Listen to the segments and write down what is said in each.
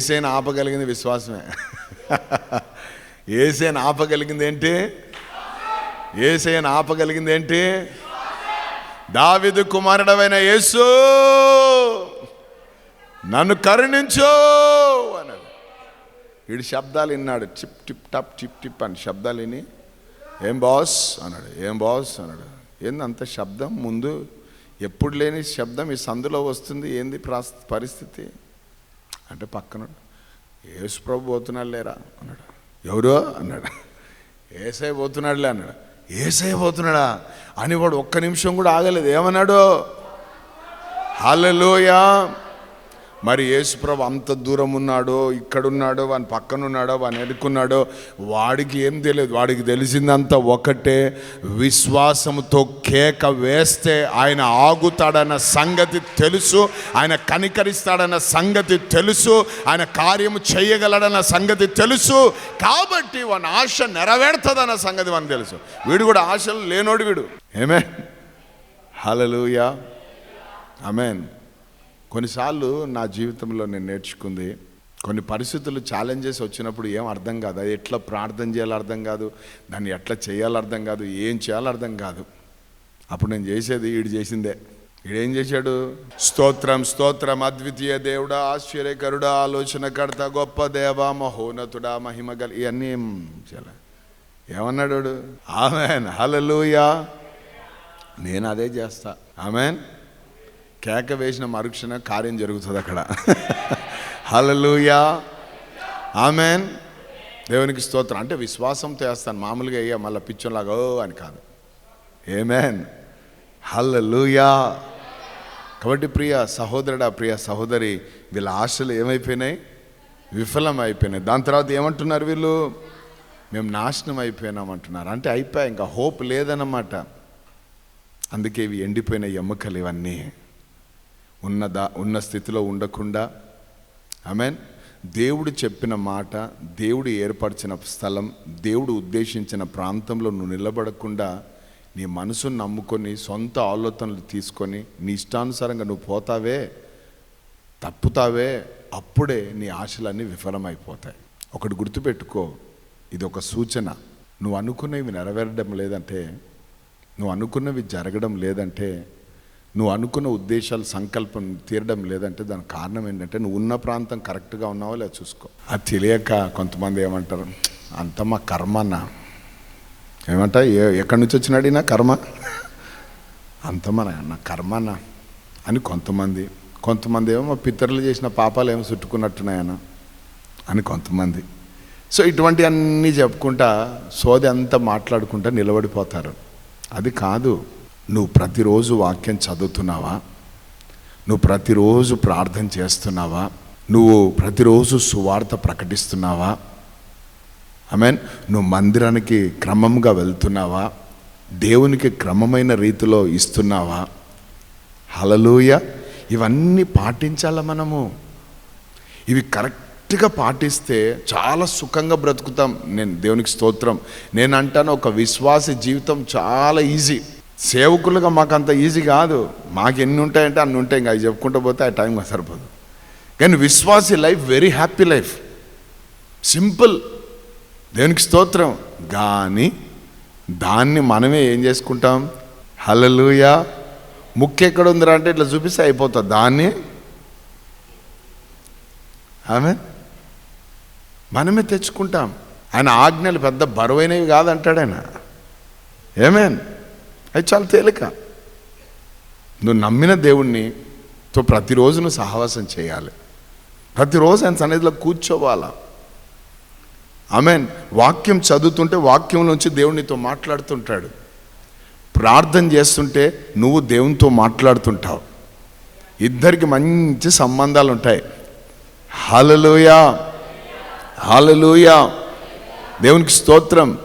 ఏసైనా ఆపగలిగింది విశ్వాసమే. ఏసైనా ఆపగలిగింది ఏంటి? ఏసైనా ఆపగలిగింది ఏంటి? దావిదు కుమారుడమైన యేసు నన్ను కరుణించు అన్నాడు వీడి శబ్దాలు విన్నాడు చిప్ టిప్ టప్ టిప్ టిప్ అని శబ్దాలు విని ఏం బాస్? అన్నాడు. ఏం బాస్? అన్నాడు. ఏంది అంత శబ్దం? ముందు ఎప్పుడు లేని శబ్దం ఈ సందులో వస్తుంది? ఏంది ప్రాస్ పరిస్థితి? అంటే పక్కన యేసు ప్రభు పోతున్నాడు లేరా? అన్నాడు. ఎవరో? అన్నాడు. ఏసై పోతున్నాడులే అన్నాడు. ఏసై పోతున్నాడా? అని వాడు ఒక్క నిమిషం కూడా ఆగలేదు. ఏమన్నాడు? హలలోయా మరి యేసుప్రభు అంత దూరం ఉన్నాడో ఇక్కడున్నాడో వాని పక్కన ఉన్నాడో వాని ఎడుకున్నాడో వాడికి ఏం తెలియదు. వాడికి తెలిసిందంతా ఒకటే విశ్వాసంతో కేక వేస్తే ఆయన ఆగుతాడన్న సంగతి తెలుసు ఆయన కనికరిస్తాడన్న సంగతి తెలుసు ఆయన కార్యము చేయగలడన్న సంగతి తెలుసు కాబట్టి వాని ఆశ నెరవేరుతుందన్న సంగతి మనకు తెలుసు. వీడు కూడా ఆశలు లేనోడు వీడు. ఏమే హలలుయా అమెన్ కొన్నిసార్లు నా జీవితంలో నేను నేర్చుకుంది కొన్ని పరిస్థితులు ఛాలెంజెస్ వచ్చినప్పుడు ఏం అర్థం కాదు. అది ఎట్లా ప్రార్థన చేయాలో అర్థం కాదు దాన్ని ఎట్లా చేయాలో అర్థం కాదు ఏం చేయాలో అర్థం కాదు. అప్పుడు నేను చేసేది వీడు చేసిందే. వీడేం చేశాడు? స్తోత్రం స్తోత్రం అద్వితీయ దేవుడా ఆశ్చర్యకరుడా ఆలోచనకర్త గొప్ప దేవ మహోన్నతుడా మహిమగల్ ఇవన్నీ ఏం చేయాలి? ఏమన్నాడు వాడు? ఆమెన్. హలలుయా నేను అదే చేస్తా. ఆమెన్. కేక వేసిన మరుక్షణ కార్యం జరుగుతుంది అక్కడ. Hallelujah amen. దేవునికి స్తోత్రం. అంటే విశ్వాసంతో వేస్తాను. మామూలుగా అయ్యా మళ్ళీ పిచ్చోలాగా ఓ అని కాదు. Amen hallelujah. కాబట్టి ప్రియ సహోదరుడా ప్రియ సహోదరి వీళ్ళ ఆశలు ఏమైపోయినాయి? విఫలం అయిపోయినాయి దాని తర్వాత ఏమంటున్నారు వీళ్ళు? మేము నాశనం అయిపోయినామంటున్నారు అంటే అయిపోయా ఇంకా హోప్ లేదన్నమాట. అందుకే ఇవి ఎండిపోయిన ఎముకలు ఇవన్నీ. ఉన్న దా ఉన్న స్థితిలో ఉండకుండా. మీన్ దేవుడు చెప్పిన మాట దేవుడు ఏర్పరిచిన స్థలం దేవుడు ఉద్దేశించిన ప్రాంతంలో నువ్వు నిలబడకుండా నీ మనసును నమ్ముకొని సొంత ఆలోచనలు తీసుకొని నీ ఇష్టానుసారంగా నువ్వు పోతావే తప్పుతావే అప్పుడే నీ ఆశలన్నీ విఫలమైపోతాయి. ఒకటి గుర్తుపెట్టుకో ఇది ఒక సూచన. నువ్వు అనుకున్నవి నెరవేరడం లేదంటే నువ్వు అనుకున్నవి జరగడం లేదంటే నువ్వు అనుకున్న ఉద్దేశాలు సంకల్పం తీరడం లేదంటే దానికి కారణం ఏంటంటే నువ్వు ఉన్న ప్రాంతం కరెక్ట్గా ఉన్నావో లేదా చూసుకో. అది తెలియక కొంతమంది ఏమంటారు అంత మా కర్మ అన్న ఏమంట ఏ- ఎక్కడి నుంచి వచ్చినాడు నా కర్మ? అంత మన నా కర్మ అన్న అని కొంతమంది కొంతమంది ఏమో మా పితరులు చేసిన పాపాలు ఏమో చుట్టుకున్నట్టున్నాయన? అని కొంతమంది. సో ఇటువంటి అన్నీ చెప్పుకుంటా సోది అంతా మాట్లాడుకుంటా నిలబడిపోతారు. అది కాదు. నువ్వు ప్రతిరోజు వాక్యం చదువుతున్నావా? నువ్వు ప్రతిరోజు ప్రార్థన చేస్తున్నావా? నువ్వు ప్రతిరోజు సువార్త ప్రకటిస్తున్నావా? మీన్ నువ్వు మందిరానికి క్రమంగా వెళ్తున్నావా? దేవునికి క్రమమైన రీతిలో ఇస్తున్నావా? హలలుయ ఇవన్నీ పాటించాలా మనము? ఇవి కరెక్ట్గా పాటిస్తే చాలా సుఖంగా బ్రతుకుతాం. నేను దేవునికి స్తోత్రం. నేను అంటాను ఒక విశ్వాస జీవితం చాలా ఈజీ. సేవకులుగా మాకు అంత ఈజీ కాదు. మాకు ఎన్ని ఉంటాయంటే అన్ని ఉంటాయి. ఇంకా అవి చెప్పుకుంటూ పోతే ఆ టైం సరిపోదు. కానీ విశ్వాసి life very happy life. Simple. దేవునికి స్తోత్రం. కానీ దాన్ని మనమే ఏం చేసుకుంటాం? హలలుయా ముక్కు ఎక్కడ ఉందిరా అంటే ఇట్లా చూపిస్తే అయిపోతుంది దాన్ని ఆమె మనమే తెచ్చుకుంటాం. ఆయన ఆజ్ఞలు పెద్ద బరువైనవి కాదంటాడు ఆయన. ఏమేన్ అది చాలా తేలిక. నువ్వు నమ్మిన దేవుణ్ణి తో ప్రతిరోజు నువ్వు సహవాసం చేయాలి. ప్రతిరోజు ఆయన సన్నిధిలో కూర్చోవాలా? ఆమెన్. వాక్యం చదువుతుంటే వాక్యం నుంచి దేవునితో మాట్లాడుతుంటాడు. ప్రార్థన చేస్తుంటే నువ్వు దేవునితో మాట్లాడుతుంటావు. ఇద్దరికి మంచి సంబంధాలు ఉంటాయి. హలలుయా హలలుయా దేవునికి స్తోత్రం.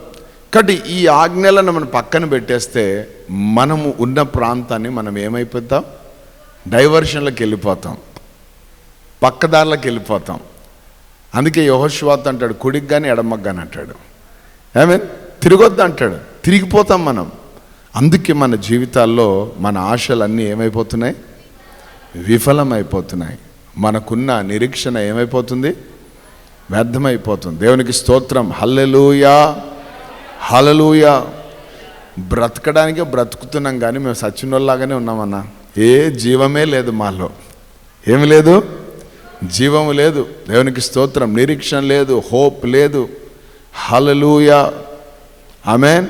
కాబట్టి ఈ ఆజ్ఞలను మనం పక్కన పెట్టేస్తే మనము ఉన్న ప్రాంతాన్ని మనం ఏమైపోతాం? డైవర్షన్లకు వెళ్ళిపోతాం. పక్కదారులకు వెళ్ళిపోతాం. అందుకే యహోశ్వాత అంటాడు కుడికి కానీ ఎడమకు కానీ అంటాడు. ఏమే తిరగొద్దు అంటాడు. తిరిగిపోతాం మనం. అందుకే మన జీవితాల్లో మన ఆశలన్నీ ఏమైపోతున్నాయి? విఫలమైపోతున్నాయి. మనకున్న నిరీక్షణ ఏమైపోతుంది? వ్యర్థమైపోతుంది. దేవునికి స్తోత్రం. హల్లెలూయా! హల్లెలూయా. బ్రతకడానికే బ్రతుకుతున్నాం కానీ మేము సచ్చినోళ్ళలాగానే ఉన్నామన్నా. ఏ జీవమే లేదు మాలో. ఏమి లేదు? జీవము లేదు. దేవునికి స్తోత్రం. నిరీక్షణ లేదు. హోప్ లేదు. Hallelujah amen.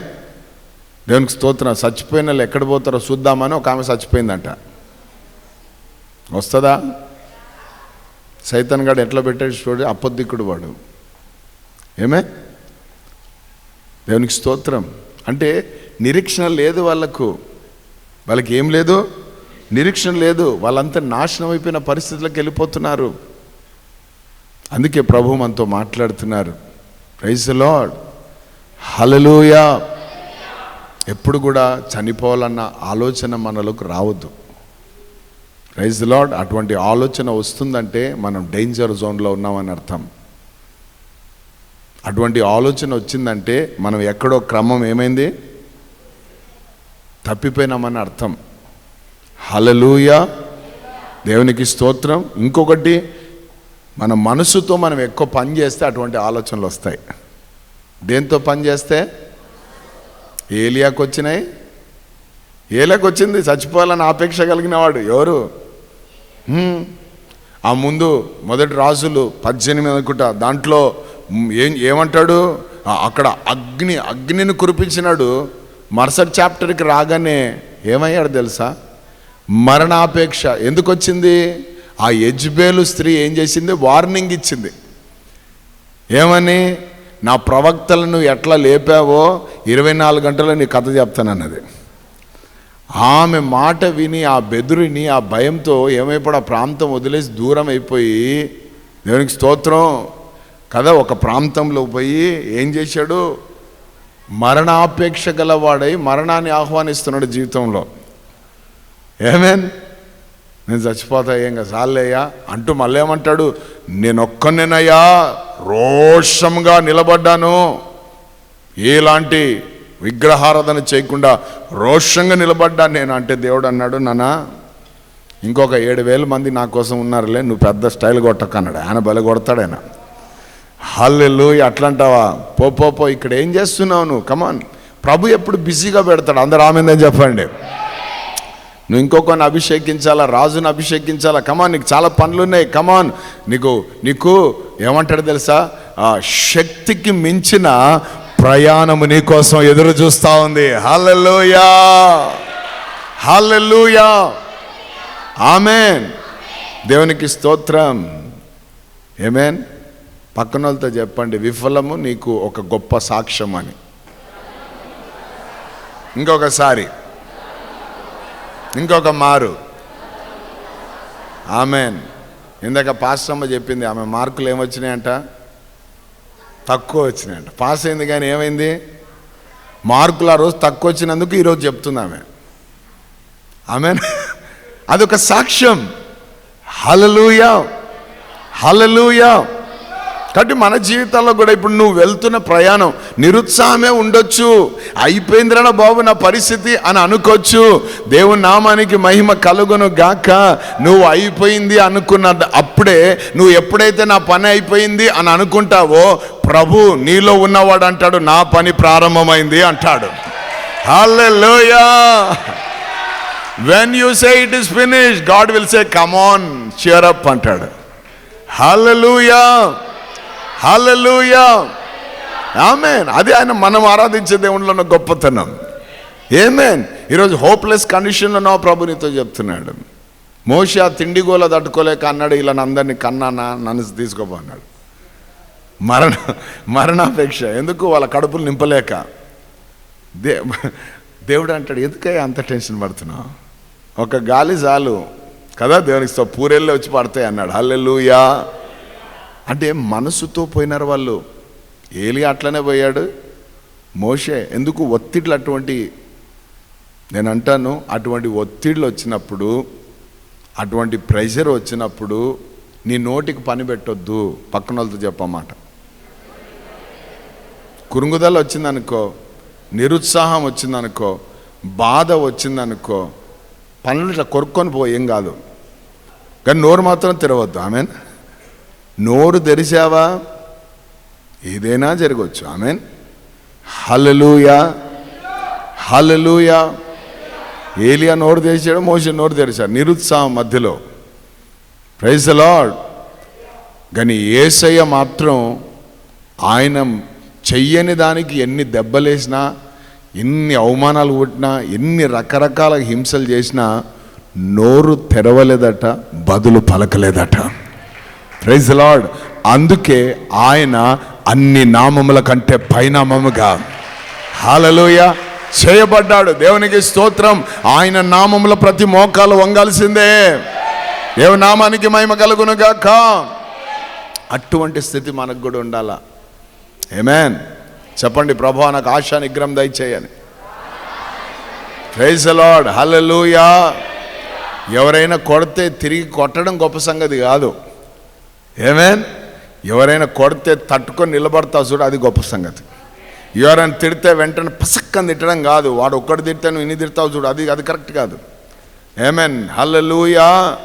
దేవునికి స్తోత్రం. చచ్చిపోయిన వాళ్ళు ఎక్కడ పోతారో చూద్దామని ఒక ఆమె చచ్చిపోయిందంట వస్తుందా? సైతన్ గాడు ఎట్లా పెట్టాడు చూడు అప్పొద్దిక్కుడు వాడు. ఏమే? దేవునికి స్తోత్రం. అంటే నిరీక్షణ లేదు వాళ్ళకు. వాళ్ళకి ఏం లేదు? నిరీక్షణ లేదు. వాళ్ళంతా నాశనం అయిపోయిన పరిస్థితులకు వెళ్ళిపోతున్నారు. అందుకే ప్రభు మనతో మాట్లాడుతున్నారు. ప్రైజ్ లాడ్ హలలుయా ఎప్పుడు కూడా చనిపోవాలన్న ఆలోచన మనలోకి రావద్దు. ప్రైజ్ లాడ్ అటువంటి ఆలోచన వస్తుందంటే మనం డేంజర్ జోన్లో ఉన్నామని అర్థం. అటువంటి ఆలోచన వచ్చిందంటే మనం ఎక్కడో క్రమం ఏమైంది? తప్పిపోయినామని అర్థం. హలలుయా దేవునికి స్తోత్రం. ఇంకొకటి మన మనసుతో మనం ఎక్కువ పని చేస్తే అటువంటి ఆలోచనలు వస్తాయి. దేంతో పని చేస్తే? ఏలియాకు వచ్చినాయి ఏలియాకు వచ్చింది చచ్చిపోవాలని ఆపేక్ష కలిగినవాడు ఎవరు? ఆ ముందు మొదటి రాజులు పద్దెనిమిది అనుకుంటా దాంట్లో ఏం ఏమంటాడు? అక్కడ అగ్ని అగ్నిని కురిపించినాడు. మరుసటి చాప్టర్కి రాగానే ఏమయ్యాడు తెలుసా? మరణాపేక్ష. ఎందుకు వచ్చింది ఆ యజ్బేలు స్త్రీ ఏం చేసింది? వార్నింగ్ ఇచ్చింది. ఏమని? నా ప్రవక్తలను ఎట్లా లేపావో? ఇరవై నాలుగు గంటల్లో నీ కథ చెప్తానన్నది. ఆమె మాట విని ఆ బెదురిని ఆ భయంతో ఏమైపోయి ఆ ప్రాంతం వదిలేసి దూరం అయిపోయి దేవునికి స్తోత్రం. కదా ఒక ప్రాంతంలో పోయి ఏం చేశాడు? మరణాపేక్ష గలవాడై మరణాన్ని ఆహ్వానిస్తున్నాడు జీవితంలో. ఏమేన్ నేను చచ్చిపోతా ఏం కదా. చాలేయ్యా అంటూ మళ్ళీ ఏమంటాడు? నేనొక్కనేనయ్యా రోషంగా నిలబడ్డాను. ఎలాంటి విగ్రహారాధన చేయకుండా రోషంగా నిలబడ్డా నేను అంటే దేవుడు అన్నాడు నానా ఇంకొక ఏడు వేల మంది నా కోసం ఉన్నారులే నువ్వు పెద్ద స్టైల్ కొట్టకన్నాడు ఆయన బలి కొడతాడు ఆయన. హల్లెలు అట్లంటావా? పో పో పో ఇక్కడ ఏం చేస్తున్నావు నువ్వు? కమాన్ ప్రభు ఎప్పుడు బిజీగా పెడతాడు. అందరు ఆమెందని చెప్పండి. నువ్వు ఇంకొకరిని అభిషేకించాలా? రాజుని అభిషేకించాలా? కమాన్ నీకు చాలా పనులు ఉన్నాయి కమాన్ నీకు నీకు ఏమంటాడు తెలుసా? ఆ శక్తికి మించిన ప్రయాణము నీకోసం ఎదురు చూస్తూ ఉంది. హల్లెలూయా. హల్లెలూయా. ఆమెన్ దేవునికి స్తోత్రం. ఏమేన్ పక్కన వాళ్ళతో చెప్పండి విఫలము నీకు ఒక గొప్ప సాక్ష్యం అని. ఇంకొకసారి ఇంకొక మారు. ఆమెన్. ఇందాక పాస్టమ్మ చెప్పింది ఆమె మార్కులు ఏమొచ్చినాయంట? తక్కువ వచ్చినాయంట. పాస్ అయింది కానీ ఏమైంది? మార్కులు ఆ రోజు తక్కువ వచ్చినందుకు ఈరోజు చెప్తుంది ఆమె. ఆమెన్. అదొక సాక్ష్యం. హలలుయా హలలుయా కాబట్టి మన జీవితాల్లో కూడా ఇప్పుడు నువ్వు వెళ్తున్న ప్రయాణం నిరుత్సాహమే ఉండొచ్చు. అయిపోయిందిరా బాబు నా పరిస్థితి అని అనుకోవచ్చు. దేవుని నామానికి మహిమ కలుగును గాక. నువ్వు అయిపోయింది అనుకున్న అప్పుడే నువ్వు ఎప్పుడైతే నా పని అయిపోయింది అని అనుకుంటావో ప్రభు నీలో ఉన్నవాడు అంటాడు నా పని ప్రారంభమైంది అంటాడు. Hallelujah! When you say it is finish God will say come on cheer up అంటాడు. హల్లెలూయా! హల్లెలూయా. ఆమెన్. అది ఆయన మనం ఆరాధించే దేవుళ్ళలో ఉన్న గొప్పతనం. ఏమేన్? ఈరోజు హోప్లెస్ కండిషన్లో నా ప్రభు నీతో చెప్తున్నాడు. మోషి ఆ తిండిగోల తట్టుకోలేక అన్నాడు ఇలా అందరినీ కన్నానా నన్ను తీసుకోబో అన్నాడు. మరణ మరణాపేక్ష. ఎందుకు? వాళ్ళ కడుపులు నింపలేక. దే దేవుడు అంటాడు ఎందుకే అంత టెన్షన్ పడుతున్నావు? ఒక గాలి చాలు కదా దేవునికి sto- పూరెళ్ళి వచ్చి పడతాయి అన్నాడు. హల్లెలూయా. అంటే మనసుతో పోయినారు వాళ్ళు. ఏలి అట్లనే పోయాడు. మోషే ఎందుకు ఒత్తిళ్ళు అటువంటి నేను అంటాను అటువంటి ఒత్తిళ్ళు వచ్చినప్పుడు అటువంటి ప్రెషర్ వచ్చినప్పుడు నీ నోటికి పని పెట్టొద్దు. పక్కన వాళ్ళతో చెప్పమాట. కురుంగుదల వచ్చిందనుకో నిరుత్సాహం వచ్చిందనుకో బాధ వచ్చిందనుకో పనులు ఇట్లా కొరుక్కొని పో ఏం కాదు. కానీ నోరు మాత్రం తెరవద్దు. ఆమెను? నోరు తెరిచావా? ఏదైనా జరగవచ్చు ఆమెన్. హలలుయా హలలుయా ఏలియా నోరు తెరిచాడు మోసే నోరు తెరిచాడు. నిరుత్సాహం మధ్యలో. ప్రైజ్ లాడ్ కానీ ఏసయ్య మాత్రం ఆయన చెయ్యని దానికి ఎన్ని దెబ్బలేసినా ఎన్ని అవమానాలు కొట్టినా ఎన్ని రకరకాల హింసలు చేసినా నోరు తెరవలేదట బదులు పలకలేదట. ప్రైజ్ లార్డ్ అందుకే ఆయన అన్ని నామముల కంటే పైనామముగా హాలలోయ చేయబడ్డాడు. దేవునికి స్తోత్రం. ఆయన నామముల ప్రతి మోకాలు వంగాల్సిందే. దేవు నామానికి మహిమ కలుగునుగాక. అటువంటి స్థితి మనకు కూడా ఉండాలా. ఏమేన్ చెప్పండి ప్రభా నాకు ఆశా నిగ్రహం దయచేయని. ప్రైజ్ లార్డ్ హలలుయా ఎవరైనా కొడితే తిరిగి కొట్టడం గొప్ప సంగతి కాదు. ఏమేన్ ఎవరైనా కొడితే తట్టుకొని నిలబడతావు చూడు అది గొప్ప సంగతి. ఎవరైనా తిడితే వెంటనే పసక్కని తిట్టడం కాదు. వాడు ఒక్కడు తిడితే నువ్వు ఇన్ని తిడతావు చూడు అది అది కరెక్ట్ కాదు. ఏమేన్ హల్లెలూయా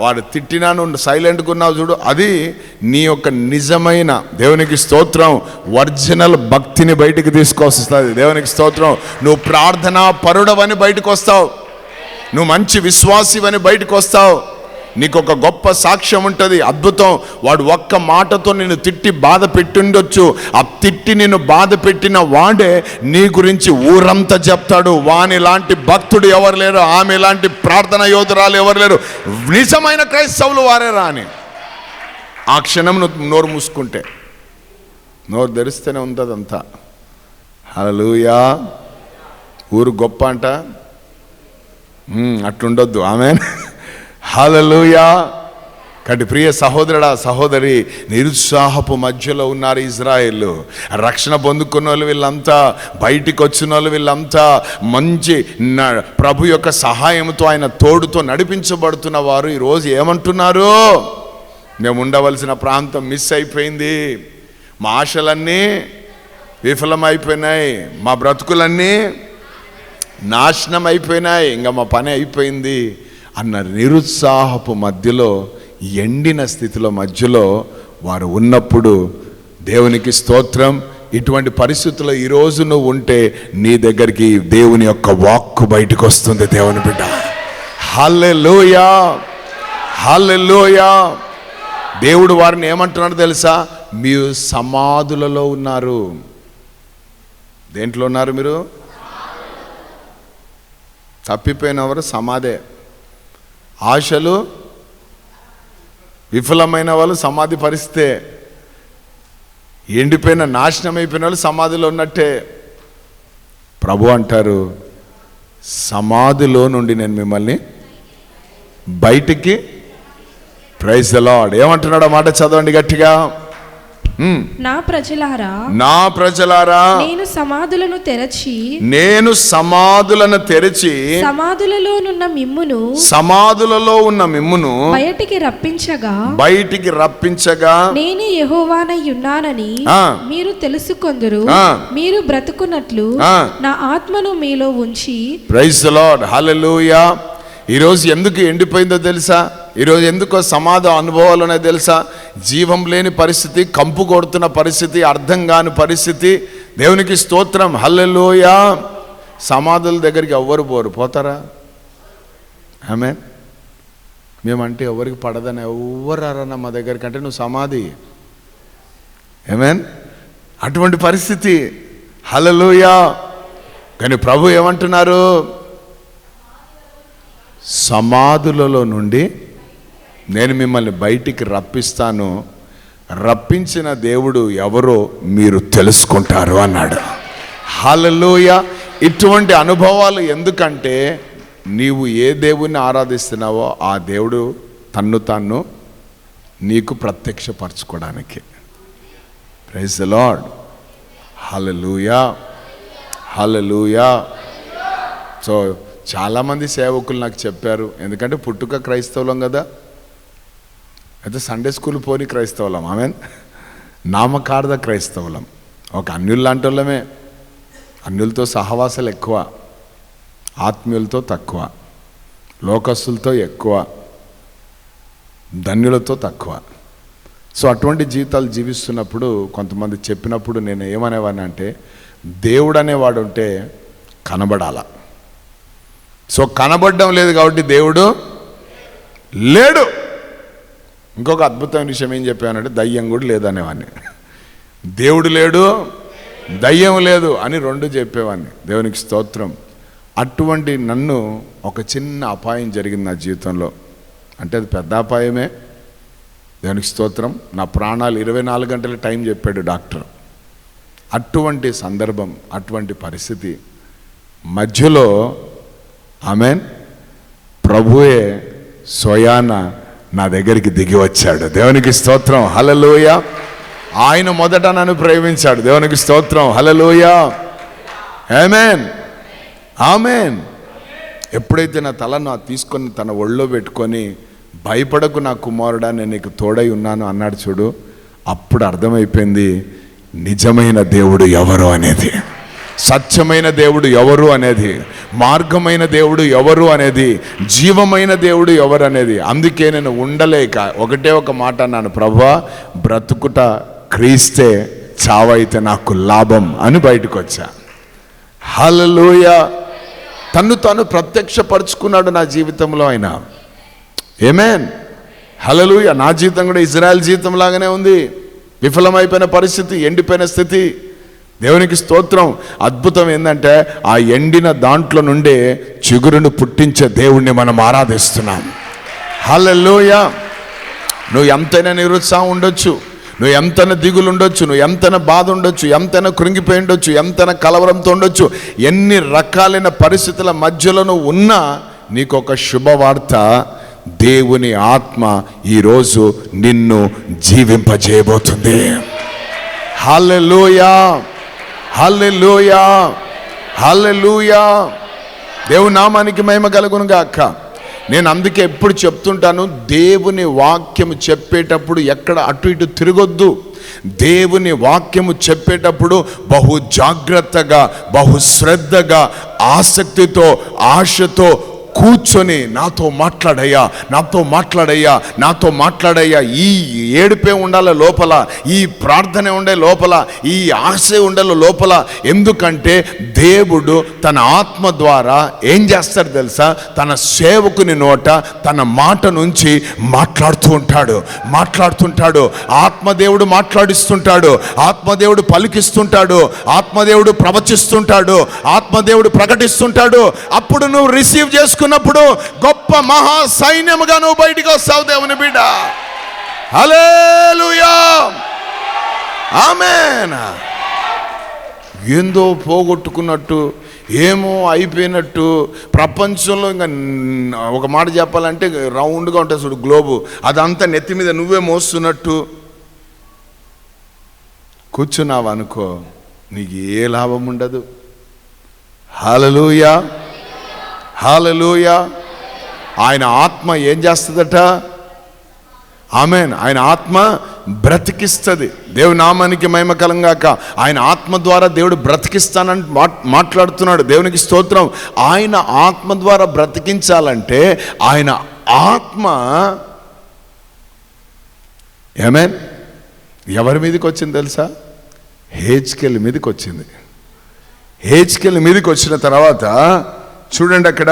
వాడు తిట్టినా నువ్వు సైలెంట్గా ఉన్నావు చూడు అది నీ యొక్క నిజమైన దేవునికి స్తోత్రం. ఒరిజినల్ భక్తిని బయటికి తీసుకొస్తుంది. దేవునికి స్తోత్రం. నువ్వు ప్రార్థనా పరుడవని బయటకు వస్తావు. నువ్వు మంచి విశ్వాసివని బయటకు వస్తావు. నీకు ఒక గొప్ప సాక్ష్యం ఉంటుంది. అద్భుతం. వాడు ఒక్క మాటతో నిన్ను తిట్టి బాధ పెట్టిండొచ్చు. ఆ తిట్టి నిన్ను బాధ పెట్టిన వాడే నీ గురించి ఊరంతా చెప్తాడు. వాని లాంటి భక్తుడు ఎవరు లేరు. ఆమె లాంటి ప్రార్థన యోధురాలు ఎవరు లేరు. నిజమైన క్రైస్తవులు వారే రాని. ఆ క్షణం నోరు మూసుకుంటే. నోరు ధరిస్తేనే ఉంటుంది అంతా హలలుయా ఊరు గొప్ప అంట. అట్లుండొద్దు. ఆమె హలలుయా కాబట్టి ప్రియ సహోదరుడా సహోదరి నిరుత్సాహపు మధ్యలో ఉన్నారు ఇజ్రాయేల్. రక్షణ పొందుకున్న వాళ్ళు వీళ్ళంతా బయటికి వచ్చిన వాళ్ళు వీళ్ళంతా మంచి న- ప్రభు యొక్క సహాయంతో ఆయన తోడుతో నడిపించబడుతున్న వారు ఈరోజు ఏమంటున్నారు? మేము ఉండవలసిన ప్రాంతం మిస్ అయిపోయింది. మా ఆశలన్నీ విఫలమైపోయినాయి. మా బ్రతుకులన్నీ నాశనం అయిపోయినాయి ఇంకా మా పని అయిపోయింది. అన్న నిరుత్సాహపు మధ్యలో ఎండిన స్థితిలో మధ్యలో వారు ఉన్నప్పుడు దేవునికి స్తోత్రం. ఇటువంటి పరిస్థితుల్లో ఈరోజు నువ్వు ఉంటే నీ దగ్గరికి దేవుని యొక్క వాక్కు బయటకు వస్తుంది దేవుని బిడ్డ. హల్లెలూయా! హల్లెలూయా! దేవుడు వారిని ఏమంటున్నాడు తెలుసా? మీరు సమాధులలో ఉన్నారు. దేంట్లో ఉన్నారు మీరు? తప్పిపోయినవారు సమాధే. ఆశలు విఫలమైన వాళ్ళు సమాధి పరిస్తే ఎండిపోయిన నాశనం అయిపోయిన వాళ్ళు సమాధిలో ఉన్నట్టే. ప్రభు అంటారు సమాధిలో నుండి నేను మిమ్మల్ని బయటికి ప్రైజ్ లాడ్ ఏమంటున్నాడు మాట చదవండి గట్టిగా. నా ప్రజలారా నా ప్రజలారా నేను సమాధులను తెరచి నేను సమాధులను తెరిచి సమాధులలోనున్న మిమ్మును సమాధులలో ఉన్న మిమ్మును బయటికి రప్పించగా బయటికి రప్పించగా నేనే యెహోవానై ఉన్నానని. మీరు తెలుసుకొందురు. మీరు బ్రతుకున్నట్లు. నా ఆత్మను మీలో ఉంచి ప్రైజ్ లార్డ్ హల్లెలూయా ఈరోజు ఎందుకు ఎండిపోయిందో తెలుసా ఈరోజు ఎందుకో సమాధ అనుభవాలు అనేది తెలుసా? జీవం లేని పరిస్థితి కంపు కొడుతున్న పరిస్థితి అర్థం కాని పరిస్థితి. దేవునికి స్తోత్రం హల్లెలోయ. సమాధుల దగ్గరికి ఎవ్వరు పోరు. పోతారా? ఆమె మేమంటే ఎవరికి పడదని ఎవ్వరు రారన్న మా దగ్గరికి. అంటే నువ్వు సమాధి. ఏమేన్ అటువంటి పరిస్థితి. హల్లెలూయా. కానీ ప్రభు ఏమంటున్నారు? సమాధులలో నుండి నేను మిమ్మల్ని బయటికి రప్పిస్తాను. రప్పించిన దేవుడు ఎవరో మీరు తెలుసుకుంటారు అన్నాడు. హల్లెలూయా. ఇటువంటి అనుభవాలు ఎందుకంటే నీవు ఏ దేవుణ్ణి ఆరాధిస్తున్నావో ఆ దేవుడు తన్ను తాను నీకు ప్రత్యక్షపరచుకోవడానికి. Praise Lord hallelujah hallelujah so చాలామంది సేవకులు నాకు చెప్పారు ఎందుకంటే పుట్టుక క్రైస్తవులం కదా. అయితే సండే స్కూల్ పోని క్రైస్తవులం. ఆమె నామకార్థ క్రైస్తవులం. ఒక అన్యుల్ లాంటి వాళ్ళమే అన్యులతో సహవాసాలు ఎక్కువ. ఆత్మీయులతో తక్కువ. లోకస్తులతో ఎక్కువ. ధన్యులతో తక్కువ. సో అటువంటి జీవితాలు జీవిస్తున్నప్పుడు కొంతమంది చెప్పినప్పుడు నేను ఏమనేవాడిని అంటే దేవుడు అనేవాడు ఉంటే కనబడాల. సో కనబడడం లేదు కాబట్టి దేవుడు లేడు. ఇంకొక అద్భుతమైన విషయం ఏం చెప్పానంటే దయ్యం కూడా లేదనేవాడిని. దేవుడు లేడు దయ్యం లేదు అని రెండు చెప్పేవాడిని. దేవునికి స్తోత్రం. అటువంటి నన్ను ఒక చిన్న అపాయం జరిగింది నా జీవితంలో. అంటే అది పెద్ద అపాయమే. దేవునికి స్తోత్రం. నా ప్రాణాలు ఇరవై నాలుగు గంటల టైం చెప్పాడు డాక్టర్. అటువంటి సందర్భం అటువంటి పరిస్థితి మధ్యలో ఆమెన్ ప్రభుయే స్వయాన నా దగ్గరికి దిగి వచ్చాడు. దేవునికి స్తోత్రం. హలలోయ ఆయన మొదట నన్ను ప్రేమించాడు. దేవునికి స్తోత్రం. హలలోయ ఆమెన్ ఆమెన్ ఎప్పుడైతే నా తల నా తీసుకొని తన ఒళ్ళో పెట్టుకొని భయపడకు నా కుమారుడా నేను నీకు తోడై ఉన్నాను అన్నాడు చూడు అప్పుడు అర్థమైపోయింది నిజమైన దేవుడు ఎవరు అనేది. సత్యమైన దేవుడు ఎవరు అనేది మార్గమైన దేవుడు ఎవరు అనేది జీవమైన దేవుడు ఎవరు అనేది అందుకే నేను ఉండలేక ఒకటే ఒక మాట అన్నాను ప్రభా బ్రతుకుట క్రీస్తే చావైతే నాకు లాభం అని బయటకు వచ్చా. హలలోయ తను తాను ప్రత్యక్షపరుచుకున్నాడు నా జీవితంలో ఆయన. ఏమేన్ హలలుయ నా జీవితం కూడా ఇజ్రాయెల్ జీవితం లాగానే ఉంది. విఫలమైపోయిన పరిస్థితి ఎండిపోయిన స్థితి. దేవునికి స్తోత్రం. అద్భుతం ఏంటంటే ఆ ఎండిన దాంట్లో నుండే చిగురును పుట్టించే దేవుణ్ణి మనం ఆరాధిస్తున్నాం. హలలోయ నువ్వు ఎంతైనా నిరుత్సాహం ఉండొచ్చు. నువ్వు ఎంతైనా దిగులు ఉండొచ్చు. నువ్వు ఎంతైనా బాధ ఉండొచ్చు. ఎంతైనా కృంగిపోయి ఉండొచ్చు. ఎంతైనా కలవరంతో ఉండొచ్చు. ఎన్ని రకాలైన పరిస్థితుల మధ్యలో నువ్వు ఉన్నా నీకు ఒక శుభవార్త. దేవుని ఆత్మ ఈరోజు నిన్ను జీవింపజేయబోతుంది. హల్లెలూయా. హల్లెలూయా. హల్లెలూయా. దేవుని నామానికి మహిమ కలుగును గాక. నేను అందుకే ఎప్పుడు చెప్తుంటాను దేవుని వాక్యము చెప్పేటప్పుడు ఎక్కడ అటు ఇటు తిరగొద్దు. దేవుని వాక్యము చెప్పేటప్పుడు బహు జాగ్రత్తగా బహు శ్రద్ధగా ఆసక్తితో ఆశతో కూర్చొని నాతో మాట్లాడయ్యా నాతో మాట్లాడయ్యా నాతో మాట్లాడయ్యా. ఈ ఏడుపే ఉండాలి లోపల ఈ ప్రార్థన ఉండే లోపల ఈ ఆశ ఉండాలి లోపల. ఎందుకంటే దేవుడు తన ఆత్మ ద్వారా ఏం చేస్తాడు తెలుసా? తన సేవకుని నోట తన మాట నుంచి మాట్లాడుతూ ఉంటాడు మాట్లాడుతుంటాడు ఆత్మదేవుడు మాట్లాడిస్తుంటాడు ఆత్మదేవుడు పలికిస్తుంటాడు ఆత్మదేవుడు ప్రవచిస్తుంటాడు ఆత్మదేవుడు ప్రకటిస్తుంటాడు. అప్పుడు నువ్వు రిసీవ్ చేసుకున్నప్పుడు గొప్ప మహా సైన్యముగా నువ్వు బయటికి వస్తావు దేవుని బిడ్డ. హల్లెలూయా. ఆమేన్. ఏందో పోగొట్టుకున్నట్టు ఏమో అయిపోయినట్టు ప్రపంచంలో ఇంకా ఒక మాట చెప్పాలంటే రౌండ్గా ఉంటుంది చూడు గ్లోబు. అదంతా నెత్తి మీద నువ్వే మోస్తున్నట్టు. కూర్చున్నావు అనుకో నీకు ఏ లాభం ఉండదు. హాలలుయా. హాలలుయా. ఆయన ఆత్మ ఏం చేస్తుందట? ఆమెన్. ఆయన ఆత్మ బ్రతికిస్తుంది. దేవుని నామానికి మహిమ కలంగాక ఆయన ఆత్మ ద్వారా దేవుడు బ్రతికిస్తానని మాట్లాడుతున్నాడు. దేవునికి స్తోత్రం. ఆయన ఆత్మ ద్వారా బ్రతికించాలంటే ఆయన ఆత్మ ఏమేన్? ఎవరి మీదకి వచ్చింది తెలుసా? హేచ్కెల్ మీదకి వచ్చింది హేచ్కెల్ మీదకి వచ్చిన తర్వాత చూడండి అక్కడ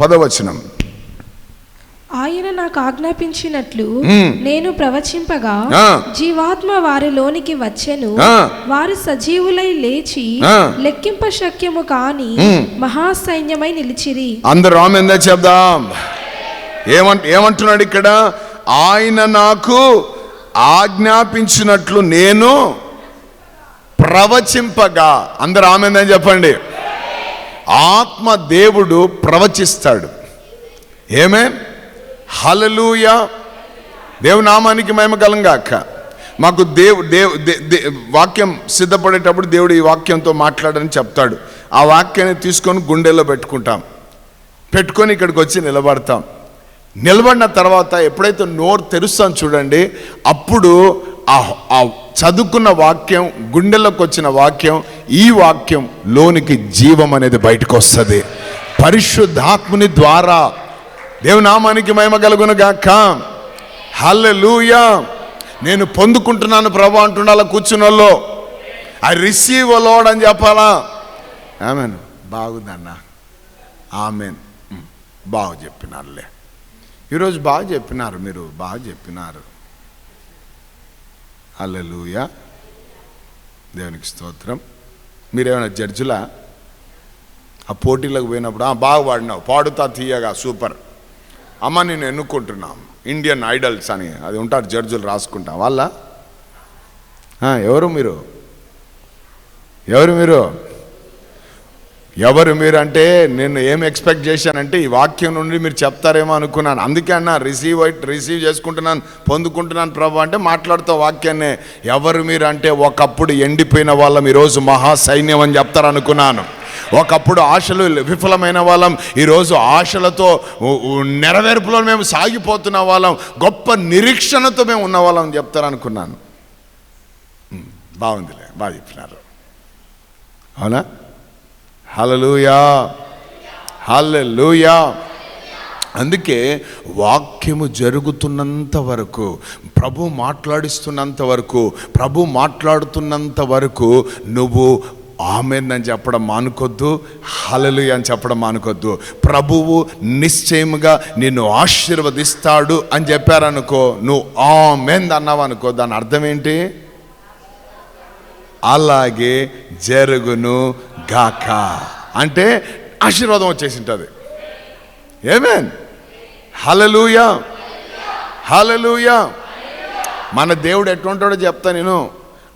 పదవచనం. ఆయన నాకు ఆజ్ఞాపించినట్లు మ్మ్. నేను ప్రవచింపగా. జీవాత్మ వారిలోనికి వచ్చెను ఆ. వారు సజీవులై లేచి. లెక్కింప శక్యము కాని మ్మ్. మహాసైన్యమై నిలిచిరి అందరూ ఆమెందా చెప్దాం ఏమంట ఏమంటున్నాడు ఇక్కడ ఆయన నాకు ఆజ్ఞాపించినట్లు నేను ప్రవచింపగా అందరు ఆమెందని చెప్పండి ఆత్మ దేవుడు ప్రవచిస్తాడు ఏమే హలలుయ దేవునామానికి మేము కలంగాక. మాకు దేవు దేవు దే- దే- వాక్యం సిద్ధపడేటప్పుడు దేవుడు ఈ వాక్యంతో మాట్లాడని చెప్తాడు. ఆ వాక్యాన్ని తీసుకొని గుండెల్లో పెట్టుకుంటాం. పెట్టుకొని ఇక్కడికి వచ్చి నిలబడతాం. నిలబడిన తర్వాత ఎప్పుడైతే నోరు తెరుస్తాం చూడండి అప్పుడు ఆ చదువుకున్న వాక్యం గుండెలోకి వచ్చిన వాక్యం ఈ వాక్యం లోనికి జీవం అనేది బయటకు వస్తుంది. పరిశుద్ధాత్ముని ద్వారా దేవుని నామానికి మహిమ కలుగును గాక హల్లెలూయా. నేను పొందుకుంటున్నాను ప్రభు అంటుండాల కూర్చున్నోళ్ళు. ఐ రిసీవ్ లోడ్ అని చెప్పాలా? ఆమెన్ బాగుందన్న. ఆమెన్ బాగు బాగా చెప్పినారులే. ఈరోజు బాగా చెప్పినారు మీరు బాగా చెప్పినారు. హల్లెలూయా. దేవునికి స్తోత్రం. మీరేమైనా జడ్జిలా? ఆ పోటీలకు పోయినప్పుడు బాగా పాడినావు పాడుతా తీయగా సూపర్. అమ్మ నేను ఎన్నుకుంటున్నాం. ఇండియన్ ఐడల్స్ అని. అది ఉంటారు జడ్జులు రాసుకుంటాం. వాళ్ళ? ఎవరు మీరు? ఎవరు మీరు? ఎవరు మీరు అంటే నేను ఏం ఎక్స్పెక్ట్ చేశానంటే ఈ వాక్యం నుండి మీరు చెప్తారేమో అనుకున్నాను. అందుకే అన్న రిసీవ్ రిసీవ్ చేసుకుంటున్నాను పొందుకుంటున్నాను ప్రభు అంటే మాట్లాడుతూ వాక్యాన్నే. ఎవరు మీరు అంటే ఒకప్పుడు ఎండిపోయిన వాళ్ళం ఈరోజు మహా సైన్యం అని చెప్తారనుకున్నాను. ఒకప్పుడు ఆశలు విఫలమైన వాళ్ళం. ఈరోజు ఆశలతో నెరవేర్పులో మేము సాగిపోతున్న వాళ్ళం. గొప్ప నిరీక్షణతో మేము ఉన్న వాళ్ళం చెప్తారనుకున్నాను. బాగుందిలే బాగా చెప్పినారు. అవునా? హలలుయా హలలుయా అందుకే వాక్యము జరుగుతున్నంత వరకు ప్రభు మాట్లాడిస్తున్నంత వరకు ప్రభు మాట్లాడుతున్నంత వరకు నువ్వు ఆమెన్ అని చెప్పడం మానుకొద్దు హలలు అని చెప్పడం మానుకొద్దు. ప్రభువు నిశ్చయముగా నిన్ను ఆశీర్వదిస్తాడు అని చెప్పారనుకో నువ్వు ఆమెన్ అన్నావు అనుకో దాని అర్థం ఏంటి? అలాగే జరుగును గాక. అంటే ఆశీర్వాదం వచ్చేసి ఉంటుంది ఏమేన్ హలలుయా హలలుయా మన దేవుడు ఎటువంటాడో చెప్తా నేను.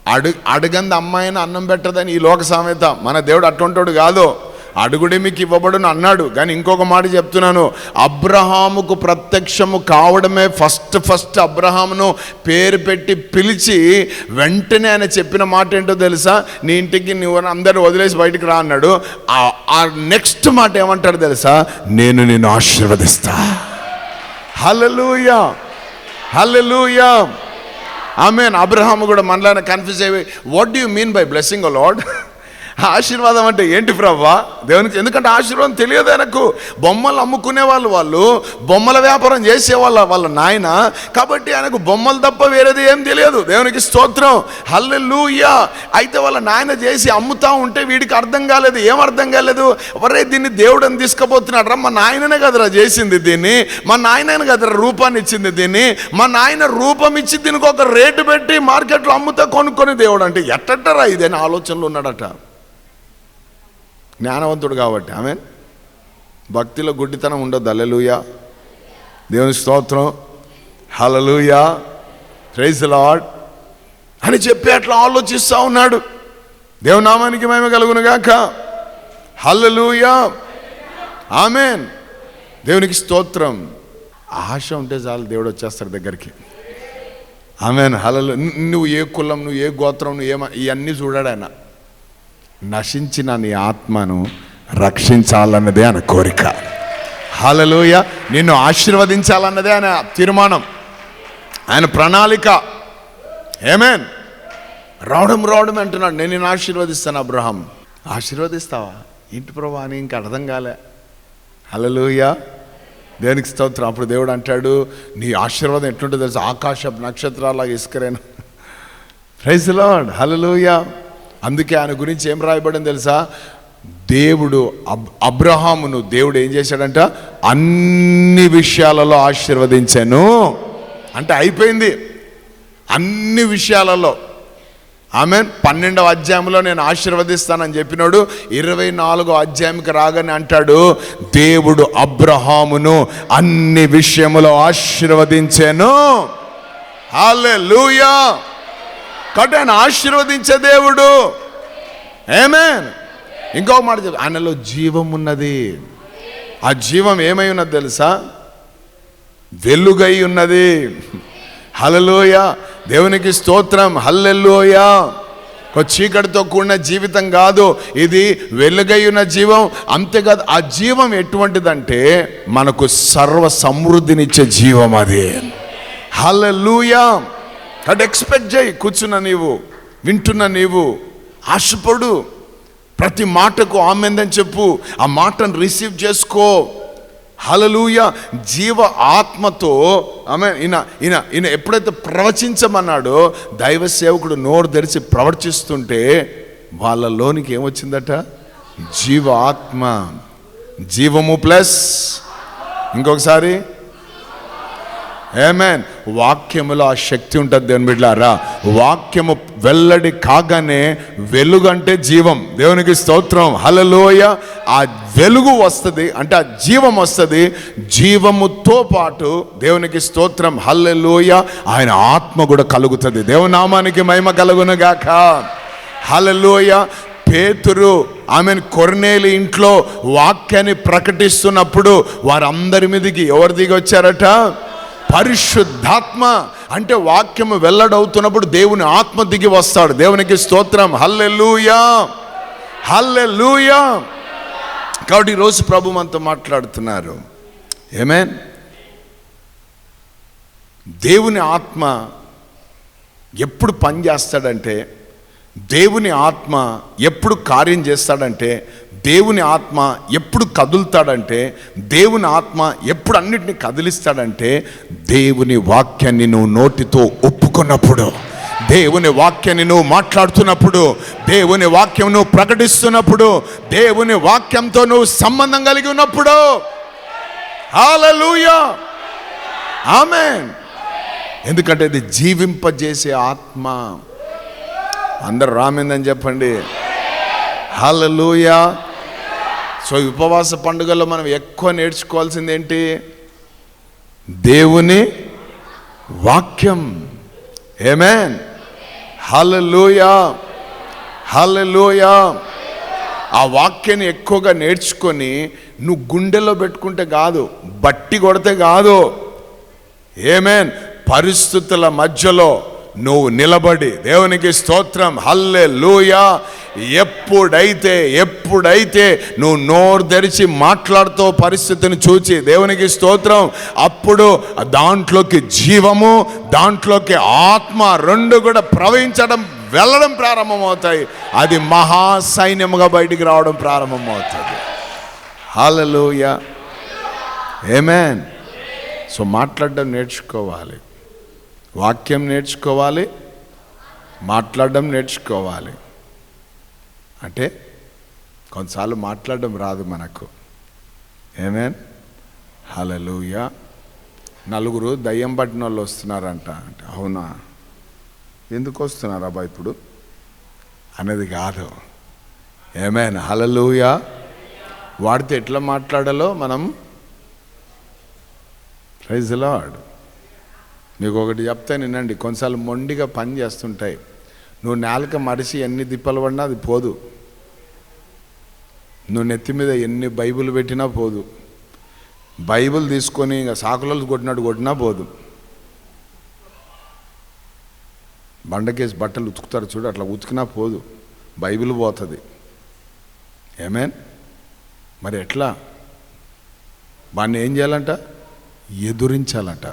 అడు అడగంది అమ్మాయిని అన్నం పెట్టదని ఈ లోక సామెత. మన దేవుడు అటువంటివాడు కాదు. అడుగుడే మీకు ఇవ్వబడును అన్నాడు. కానీ ఇంకొక మాట చెప్తున్నాను. అబ్రహాముకు ప్రత్యక్షము కావడమే ఫస్ట్ ఫస్ట్ అబ్రహామును పేరు పెట్టి పిలిచి వెంటనే ఆయన చెప్పిన మాట ఏంటో తెలుసా? నీ ఇంటికి నువ్వు అందరూ వదిలేసి బయటికి రా అన్నాడు. ఆ- నెక్స్ట్ మాట ఏమంటాడు తెలుసా? నేను నిన్ను ఆశీర్వదిస్తా. హలలుయా హలలుయా ఆమె అబ్రహాము కూడా మనలానే కన్ఫ్యూజ్ అయ్యి what do you mean by blessing Lord ఆశీర్వాదం అంటే ఏంటి ప్రవ్వా దేవునికి ఎందుకంటే ఆశీర్వాదం తెలియదు ఆయనకు. బొమ్మలు అమ్ముకునే వాళ్ళు వాళ్ళు బొమ్మల వ్యాపారం చేసేవాళ్ళ వాళ్ళ నాయన. కాబట్టి ఆయనకు బొమ్మలు తప్ప వేరేది ఏం తెలియదు. దేవునికి స్తోత్రం. హల్లెలూయా. అయితే వాళ్ళ నాయన చేసి అమ్ముతా ఉంటే వీడికి అర్థం కాలేదు. ఏం అర్థం కాలేదు? ఎవరే దీన్ని దేవుడు అని తీసుకుపోతున్నాడు రా. మా నాయననే కదరా చేసింది దీన్ని. మా నాయన కదరా రూపాన్ని ఇచ్చింది దీన్ని. మా నాయన రూపం ఇచ్చి దీనికి ఒక రేటు పెట్టి మార్కెట్లో అమ్ముతా కొనుక్కొని దేవుడు అంటే ఎట్టరా ఇదని ఆలోచనలు ఉన్నాడట? జ్ఞానవంతుడు కాబట్టి. ఆమె భక్తిలో గుడ్డితనం ఉండదు అల్లెలుయా దేవుని స్తోత్రం. హలలుయా ప్రైజ్ లాడ్ అని చెప్పి అట్లా ఆలోచిస్తూ ఉన్నాడు. దేవునామానికి మేము కలుగునుగాక హల్లెలూయా. ఆమెన్. దేవునికి స్తోత్రం. ఆశ ఉంటే చాలు దేవుడు వచ్చేస్తాడు దగ్గరికి. ఆమెన్. హలలు నువ్వు ఏ కులం నువ్వు ఏ గోత్రం నువ్వు ఏమ ఇవన్నీ చూడాడు ఆయన. నశించిన నీ ఆత్మను రక్షించాలన్నదే ఆయన కోరిక. హలలోయ నిన్ను ఆశీర్వదించాలన్నదే ఆయన తీర్మానం. ఆయన ప్రణాళిక. ఏమేన్ రావడం రావడం అంటున్నాడు. నేను నేను ఆశీర్వదిస్తాను అబ్రహం. ఆశీర్వదిస్తావా? ఇంటి ప్రభా అని ఇంక అర్థం కాలే. హలలోయ దేనికి స్తోత్రం? అప్పుడు దేవుడు అంటాడు నీ ఆశీర్వాదం ఎట్లుంటుందో తెలుసు? ఆకాశ నక్షత్రాలాగా ఇసుకరేను ప్రైజ్ లాడ్ హలలోయ అందుకే ఆయన గురించి ఏం రాయబడింది తెలుసా? దేవుడు అబ్ అబ్రహామును దేవుడు ఏం చేశాడంట? అన్ని విషయాలలో ఆశీర్వదించాను. అంటే అయిపోయింది. అన్ని విషయాలలో. ఆమె పన్నెండవ అధ్యాయంలో నేను ఆశీర్వదిస్తానని చెప్పినాడు ఇరవై నాలుగో అధ్యాయంకి రాగానే అంటాడు దేవుడు అబ్రహామును అన్ని విషయములో ఆశీర్వదించాను. హల్లెలూయా! కాబట్టి ఆయన ఆశీర్వదించే దేవుడు. ఏమేన్ ఇంకొక మాట చెప్పు. ఆయనలో జీవం ఉన్నది. ఆ జీవం ఏమై ఉన్నది తెలుసా? వెలుగై ఉన్నది. హలలోయ దేవునికి స్తోత్రం. హల్లెల్లోయ ఒక చీకటితో కూడిన జీవితం కాదు. ఇది వెలుగై ఉన్న జీవం. అంతేకాదు ఆ జీవం ఎటువంటిదంటే మనకు సర్వ సమృద్ధినిచ్చే జీవం అది. హల్లెలూయా కాబట్టి ఎక్స్పెక్ట్ చేయి కూర్చున్న నీవు వింటున్న నీవు. ఆశపడు. ప్రతి మాటకు ఆమెందని చెప్పు. ఆ మాటను రిసీవ్ చేసుకో. హలలుయ జీవ ఆత్మతో ఆమె ఈయన ఈయన ఈయన ఎప్పుడైతే ప్రవచించమన్నాడో దైవ సేవకుడు నోరు తెరిచి ప్రవర్తిస్తుంటే వాళ్ళలోనికి ఏమొచ్చిందట? జీవ ఆత్మ. జీవము ప్లస్ ఇంకొకసారి. ఏమేన్ వాక్యములో ఆ శక్తి ఉంటుంది దేవుని బిడ్డారా వాక్యము వెల్లడి కాగానే వెలుగు అంటే జీవం. దేవునికి స్తోత్రం. హలలోయ ఆ వెలుగు వస్తుంది అంటే ఆ జీవం వస్తుంది. జీవముతో పాటు దేవునికి స్తోత్రం. హల్లెలూయ. ఆయన ఆత్మ కూడా కలుగుతుంది. దేవునామానికి మహిమ కలుగునుగాక. హలలోయ పేతురు ఆమెను కొర్నేలి ఇంట్లో వాక్యాన్ని ప్రకటిస్తున్నప్పుడు వారందరి మీదకి ఎవరు దిగి వచ్చారట పరిశుద్ధాత్మ అంటే వాక్యము వెల్లడవుతున్నప్పుడు దేవుని ఆత్మ దిగి వస్తాడు. దేవునికి స్తోత్రం. హల్లెలూయా. హల్లెలూయా. కాబట్టి ఈరోజు ప్రభు మనతో మాట్లాడుతున్నారు. ఏమేన్ దేవుని ఆత్మ ఎప్పుడు పని చేస్తాడంటే దేవుని ఆత్మ ఎప్పుడు కార్యం చేస్తాడంటే దేవుని ఆత్మ ఎప్పుడు కదులుతాడంటే దేవుని ఆత్మ ఎప్పుడు అన్నిటిని కదిలిస్తాడంటే దేవుని వాక్యాన్ని నువ్వు నోటితో ఒప్పుకున్నప్పుడు దేవుని వాక్యాన్ని నువ్వు మాట్లాడుతున్నప్పుడు దేవుని వాక్యం నువ్వు ప్రకటిస్తున్నప్పుడు దేవుని వాక్యంతో నువ్వు సంబంధం కలిగి ఉన్నప్పుడు. హాలూయా ఆమె ఎందుకంటే ఇది జీవింపజేసే ఆత్మ. అందరు రామిందని చెప్పండి. హల్లెలూయా సో ఈ ఉపవాస పండుగలో మనం ఎక్కువ నేర్చుకోవాల్సింది ఏంటి దేవుని వాక్యం. ఏమేన్ హల్లెలూయా హల్లెలూయా ఆ వాక్యాన్ని ఎక్కువగా నేర్చుకొని నువ్వు గుండెలో పెట్టుకుంటే కాదు బట్టి కొడితే కాదు. ఏమేన్ పరిస్థితుల మధ్యలో నువ్వు నిలబడి దేవునికి స్తోత్రం. హల్లే లూయా ఎప్పుడైతే ఎప్పుడైతే నువ్వు నోరు తెరిచి మాట్లాడుతూ పరిస్థితిని చూచి దేవునికి స్తోత్రం అప్పుడు దాంట్లోకి జీవము దాంట్లోకి ఆత్మ రెండు కూడా ప్రవహించడం వెళ్ళడం ప్రారంభమవుతాయి. అది మహా సైన్యముగా బయటికి రావడం ప్రారంభమవుతుంది. హల్లెలూయా ఏమేన్ సో మాట్లాడడం నేర్చుకోవాలి. వాక్యం నేర్చుకోవాలి. మాట్లాడడం నేర్చుకోవాలి. అంటే కొన్నిసార్లు మాట్లాడడం రాదు మనకు. ఏమేన్ హలలుయ నలుగురు దయ్యం పట్టిన వాళ్ళు వస్తున్నారంట. అంటే అవునా? ఎందుకు వస్తున్నారు అబ్బా ఇప్పుడు? అనేది కాదు. ఏమేన్ హలలుయ వాడితే ఎట్లా మాట్లాడాలో మనం ప్రైజ్ లాడ్ మీకు ఒకటి చెప్తే నినండి కొన్నిసార్లు మొండిగా పని చేస్తుంటాయి. నువ్వు నాలుక మడిసి ఎన్ని దిప్పలు పడినా అది పోదు. నువ్వు నెత్తి మీద ఎన్ని బైబిల్ పెట్టినా పోదు. బైబిల్ తీసుకొని ఇంకా సాకులలో కొట్టినట్టు కొట్టినా పోదు. బండకేసి బట్టలు ఉతుకుతారు చూడు అట్లా ఉతికినా పోదు. బైబిల్ పోతుంది. ఏమేన్ మరి ఎట్లా? వాడిని ఏం చేయాలంట? ఎదురించాలంట.